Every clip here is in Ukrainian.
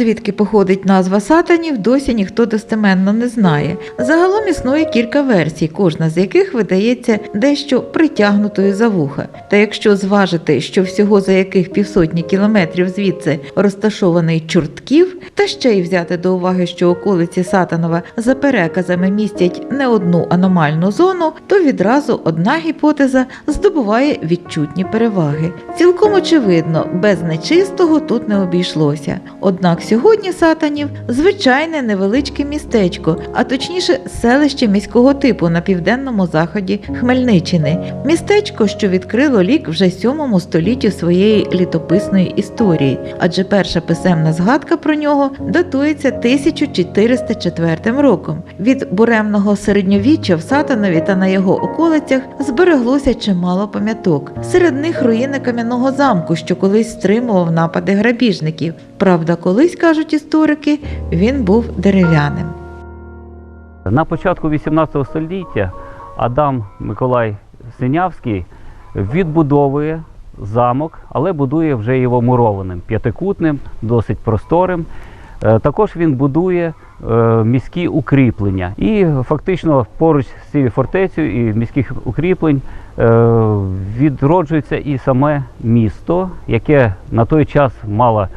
Звідки походить назва сатанів, досі ніхто достеменно не знає. Загалом існує кілька версій, кожна з яких видається дещо притягнутою за вуха. Та якщо зважити, що всього за яких півсотні кілометрів звідси розташований Чортків, та ще й взяти до уваги, що околиці Сатанова за переказами містять не одну аномальну зону, то відразу одна гіпотеза здобуває відчутні переваги. Цілком очевидно, без нечистого тут не обійшлося. Однак сьогодні Сатанів звичайне невеличке містечко, а точніше селище міського типу на південному заході Хмельниччини. Містечко, що відкрило лік вже 7 столітті своєї літописної історії, адже перша писемна згадка про нього датується 1404 роком. Від буремного середньовіччя в Сатанові та на його околицях збереглося чимало пам'яток. Серед них руїни кам'яного замку, що колись стримував напади грабіжників. Правда, колись кажуть історики, він був дерев'яним. На початку 18 століття Адам Миколай Синявський відбудовує замок, але будує вже його мурованим, п'ятикутним, досить просторим. Е, Також він будує е, міські укріплення. І фактично поруч з цією фортецею і міських укріплень відроджується і саме місто, яке на той час мало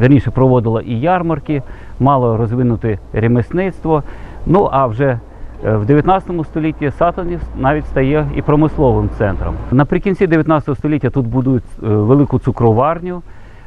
верніше проводило і ярмарки, мало розвинути ремісництво. Ну а вже е, в 19 столітті Сатанів навіть стає і промисловим центром. Наприкінці 19 століття тут будують е, велику цукроварню.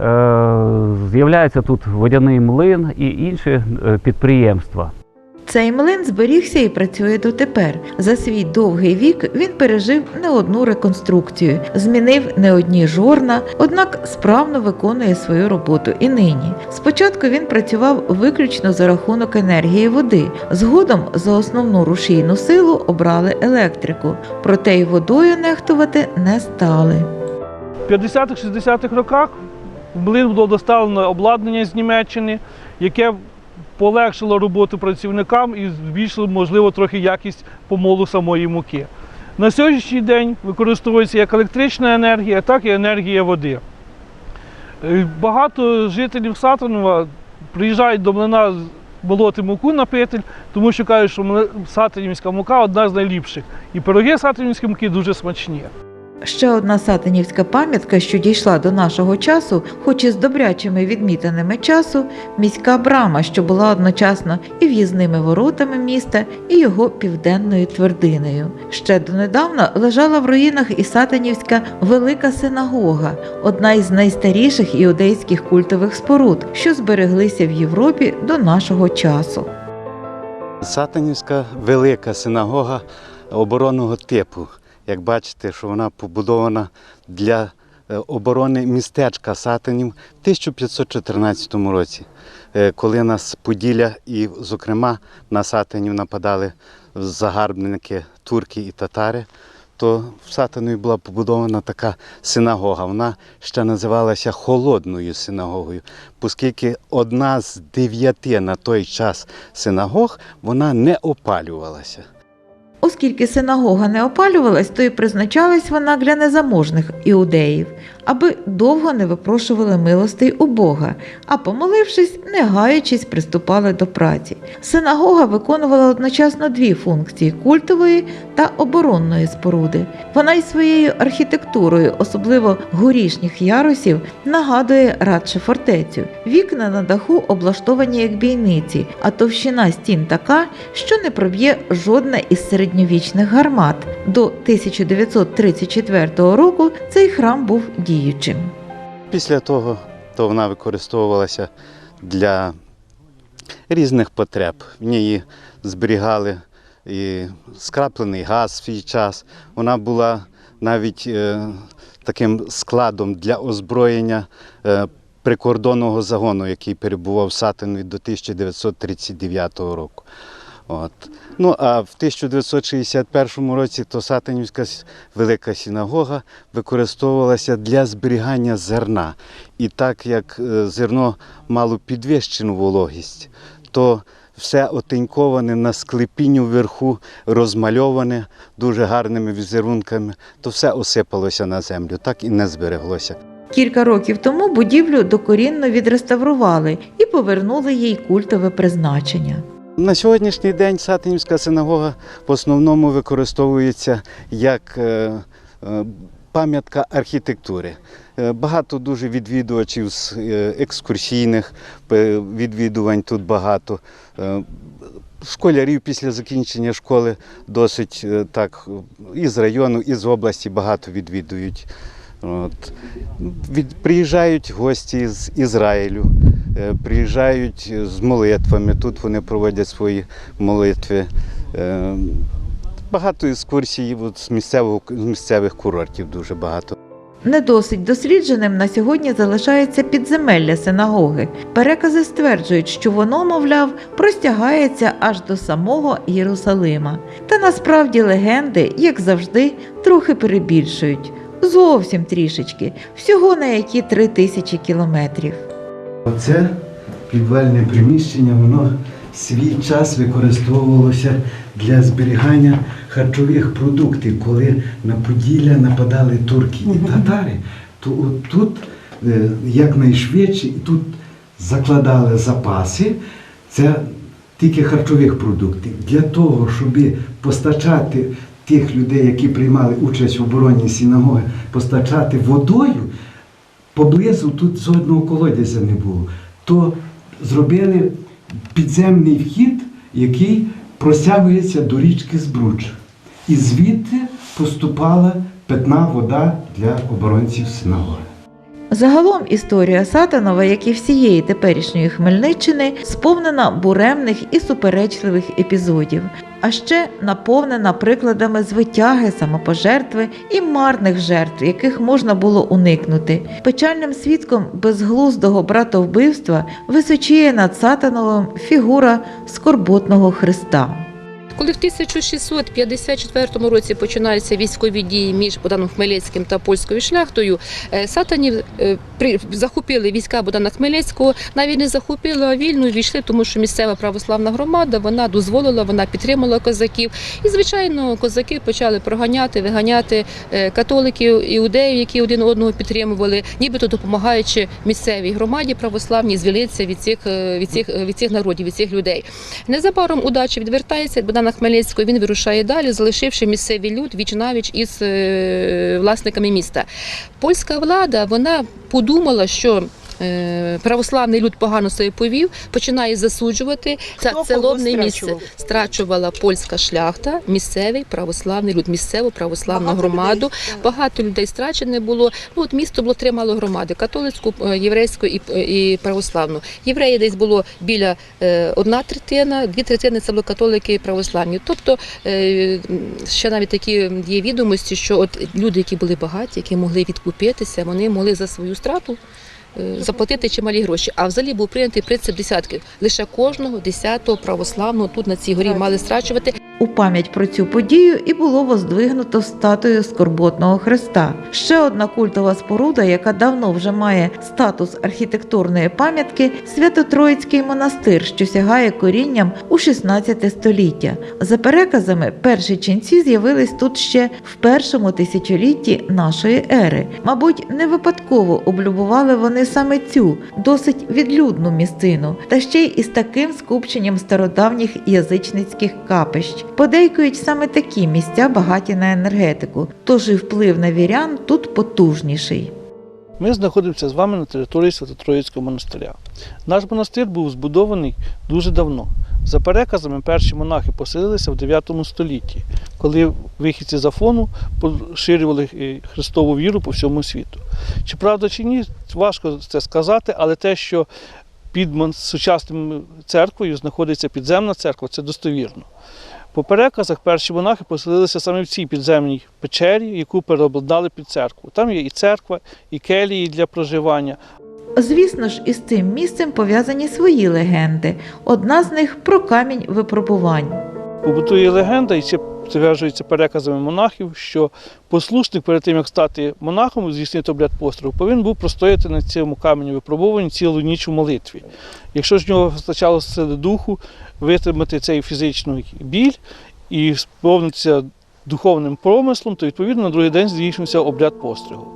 е, З'являється тут водяний млин і інші е, підприємства. Цей млин зберігся і працює дотепер. За свій довгий вік він пережив не одну реконструкцію, змінив не одні жорна, однак справно виконує свою роботу і нині. Спочатку він працював виключно за рахунок енергії води. Згодом за основну рушійну силу обрали електрику, проте й водою нехтувати не стали. В 50-60-х роках в млин було доставлено обладнання з Німеччини, яке полегшило роботу працівникам і збільшило, можливо, трохи якість помолу самої муки. На сьогоднішній день використовується як електрична енергія, так і енергія води. Е, Багато жителів Сатанова приїжджають до млина молоти муку на петель, тому що кажуть, що сатанівська мука одна з найліпших. І пироги сатанівські муки дуже смачні. Ще одна сатанівська пам'ятка, що дійшла до нашого часу, хоч і з добрячими відмітинами часу, міська брама, що була одночасно і в'їзними воротами міста, і його південною твердиною. Ще донедавна лежала в руїнах і сатанівська велика синагога, одна із найстаріших іудейських культових споруд, що збереглися в Європі до нашого часу. Сатанівська велика синагога оборонного типу. Як бачите, що вона побудована для е, оборони містечка Сатанів в 1514 році, е, коли нас Поділля і, зокрема, на Сатанів нападали загарбники турки і татари, то в Сатанові була побудована така синагога. Вона ще називалася холодною синагогою, оскільки одна з дев'яти на той час синагог вона не опалювалася. Оскільки синагога не опалювалась, то й призначалась вона для незаможних іудеїв, аби довго не випрошували милостей у Бога, а помолившись, не гаючись, приступали до праці. Синагога виконувала одночасно дві функції культової та оборонної споруди. Вона й своєю архітектурою, особливо горішніх ярусів, нагадує радше фортецю. Вікна на даху облаштовані як бійниці, а товщина стін така, що не проб'є жодна із середньовічних гармат. До 1934 року цей храм був діючим. Після того то вона використовувалася для різних потреб. В ній зберігали і скраплений газ в свій час. Вона була навіть е, таким складом для озброєння е, прикордонного загону, який перебував в Сатинові до 1939 року. От. Ну а в 1961 році то Сатанівська велика синагога використовувалася для зберігання зерна. І так як е, зерно мало підвищену вологість, то все отеньковане на склепінню вверху, розмальоване дуже гарними візерунками, то все осипалося на землю, так і не збереглося. Кілька років тому будівлю докорінно відреставрували і повернули їй культове призначення. На сьогоднішній день Сатинівська синагога в основному використовується як е, е, пам'ятка архітектури. Е, Багато дуже відвідувачів з екскурсійних відвідувань тут багато. Школярів після закінчення школи досить так із району, із області багато відвідують. От. Від, приїжджають гості з Ізраїлю, е, приїжджають з молитвами. Тут вони проводять свої молитви. Е, Багато екскурсій от, з, місцевого, з місцевих курортів дуже багато. Не досить дослідженим на сьогодні залишається підземелля синагоги. Перекази стверджують, що воно, мовляв, простягається аж до самого Єрусалима. Та насправді легенди, як завжди, трохи перебільшують. Зовсім трішечки, всього на які три тисячі кілометрів. Оце підвальне приміщення, воно свій час використовувалося для зберігання харчових продуктів. Коли на Поділля нападали турки і татари, то от тут е, якнайшвидше і тут закладали запаси. Це тільки харчових продуктів. Для того, щоб постачати тих людей, які приймали участь в обороні синагоги, постачати водою, поблизу тут жодного колодязя не було. То зробили підземний вхід, який простягується до річки Збруч. І звідти поступала питна вода для оборонців синагоги. Загалом історія Сатанова, як і всієї теперішньої Хмельниччини, сповнена буремних і суперечливих епізодів, а ще наповнена прикладами звитяги, самопожертви і марних жертв, яких можна було уникнути. Печальним свідком безглуздого братовбивства височіє над Сатановим фігура скорботного Христа. Коли в 1654 році починаються військові дії між Богданом Хмельницьким та польською шляхтою, е, сатанів е, захопили війська Богдана Хмельницького, навіть не захопили, а вільно війшли, тому що місцева православна громада вона дозволила, вона підтримала козаків. І, звичайно, козаки почали проганяти, виганяти е, католиків, іудеїв, які один одного підтримували, нібито допомагаючи місцевій громаді православній звільнитися від цих, від цих, від цих народів, від цих людей. Незабаром удача відвертається від Богдана Хмельницького. Він вирушає далі, залишивши місцевий люд віч навіч із е, власниками міста. Польська влада вона подумала, що. Е, Православний люд погано себе повів, починає засуджувати це Хто це лобне місце. Страчувала польська шляхта, місцевий православний люд, місцеву православну Багато громаду. людей. Багато людей страчене було. Ну от місто було три мало громади: католицьку, е, єврейську і, і православну. Євреї десь було біля е, одна третина, дві третини це були католики і православні. Тобто е, ще навіть такі є відомості, що от люди, які були багаті, які могли відкупитися, вони могли за свою страту. Заплатити чималі гроші, а взагалі був прийнятий принцип десятки. Лише кожного десятого православного тут на цій горі мали страчувати. У пам'ять про цю подію і було воздвигнуто статую скорботного Христа. Ще одна культова споруда, яка давно вже має статус архітектурної пам'ятки Свято-Троїцький монастир, що сягає корінням у 16 століття. За переказами, перші ченці з'явились тут ще в першому тисячолітті нашої ери. Мабуть, не випадково облюбували вони саме цю досить відлюдну місцину, та ще й із таким скупченням стародавніх язичницьких капищ. Подейкують саме такі місця багаті на енергетику, тож і вплив на вірян тут потужніший. Ми знаходимося з вами на території Свято-Троїцького монастиря. Наш монастир був збудований дуже давно. За переказами, перші монахи поселилися в 9 столітті, коли вихідці з Афону поширювали е, Христову віру по всьому світу. Чи правда, чи ні, важко це сказати, але те, що під сучасною церквою знаходиться підземна церква, це достовірно. По переказах перші монахи поселилися саме в цій підземній печері, яку переобладнали під церкву. Там є і церква, і келії для проживання. Звісно ж, із цим місцем пов'язані свої легенди. Одна з них про камінь випробувань. Побутує легенда, і це стверджується переказами монахів, що послушник перед тим, як стати монахом, здійснити обряд постригу, повинен був простояти на цьому камені випробуванні цілу ніч у молитві. Якщо ж в нього вистачало сили духу, витримати цей фізичний біль і сповнитися духовним промислом, то відповідно на другий день здійснився обряд постригу.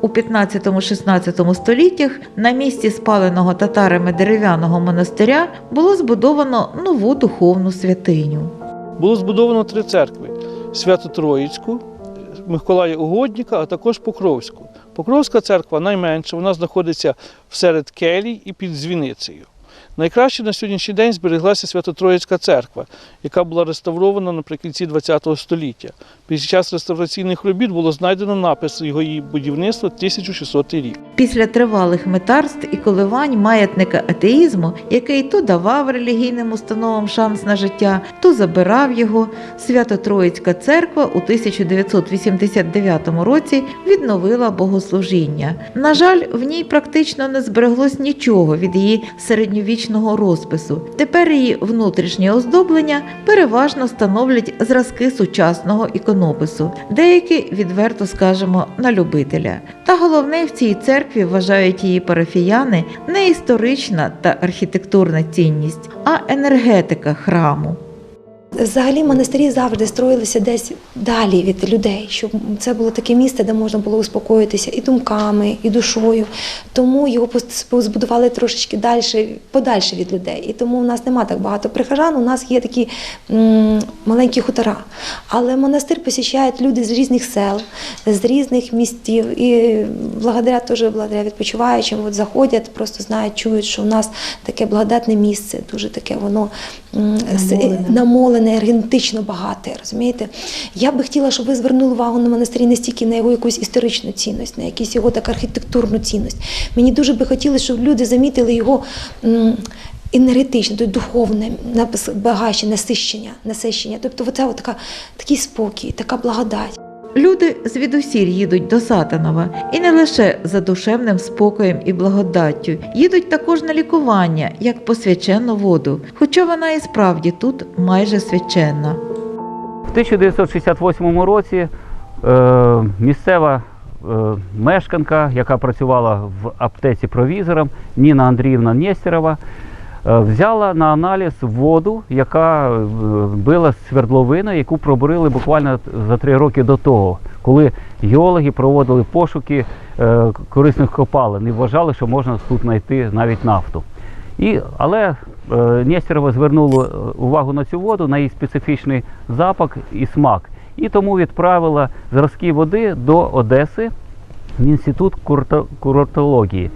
У 15-16 століттях на місці спаленого татарами дерев'яного монастиря було збудовано нову духовну святиню. Було збудовано три церкви: Свято-Троїцьку, Миколая Угодника, а також Покровську. Покровська церква найменша, вона знаходиться всеред келій і під дзвіницею. Найкраще на сьогоднішній день збереглася Свято-Троїцька церква, яка була реставрована наприкінці ХХ століття. Під час реставраційних робіт було знайдено напис його її будівництва 1600 рік. Після тривалих метарств і коливань маятника атеїзму, який то давав релігійним установам шанс на життя, то забирав його, Свято-Троїцька церква у 1989 році відновила богослужіння. На жаль, в ній практично не збереглось нічого від її середньовічного розпису. Тепер її внутрішнє оздоблення переважно становлять зразки сучасного іконопису, деякі відверто скажемо на любителя. Та головне в цій церкві вважають її парафіяни не історична та архітектурна цінність, а енергетика храму. Взагалі монастирі завжди строїлися десь далі від людей, щоб це було таке місце, де можна було успокоїтися і думками, і душою. Тому його збудували трошечки далі, подальше від людей. І тому у нас нема так багато прихожан. У нас є такі маленькі хутора. Але монастир посіщають люди з різних сел, з різних містів. І благодаря теж благодаря відпочиваючим, от заходять, просто знають, чують, що у нас таке благодатне місце, дуже таке воно Намолене. намолене, енергетично багате. Розумієте? Я би хотіла, щоб ви звернули увагу на монастирі не стільки на його якусь історичну цінність, на якусь його так архітектурну цінність. Мені дуже би хотілося, щоб люди замітили його. Енергетичне, тобто духовне багатше, насищення, насищення. Тобто, оце така, такий спокій, така благодать. Люди звідусіль їдуть до Сатанова і не лише за душевним спокоєм і благодаттю, їдуть також на лікування, як по свячену воду, хоча вона і справді тут майже свяченна. В 1968 році е, місцева е, мешканка, яка працювала в аптеці провізором, Ніна Андріївна Нєстерова, е, взяла на аналіз воду, яка е, била з свердловини, яку пробурили буквально за три роки до того, коли геологи проводили пошуки е, корисних копалин і вважали, що можна тут знайти навіть нафту. І, але е, Нєстерова звернула е, увагу на цю воду, на її специфічний запах і смак. І тому відправила зразки води до Одеси в інститут курортології.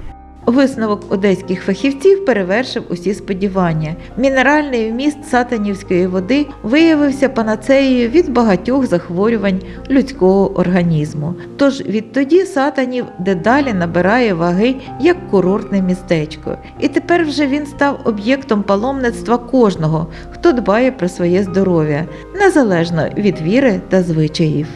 Висновок одеських фахівців перевершив усі сподівання. Мінеральний вміст сатанівської води виявився панацеєю від багатьох захворювань людського організму. Тож відтоді сатанів дедалі набирає ваги як курортне містечко. І тепер вже він став об'єктом паломництва кожного, хто дбає про своє здоров'я, незалежно від віри та звичаїв.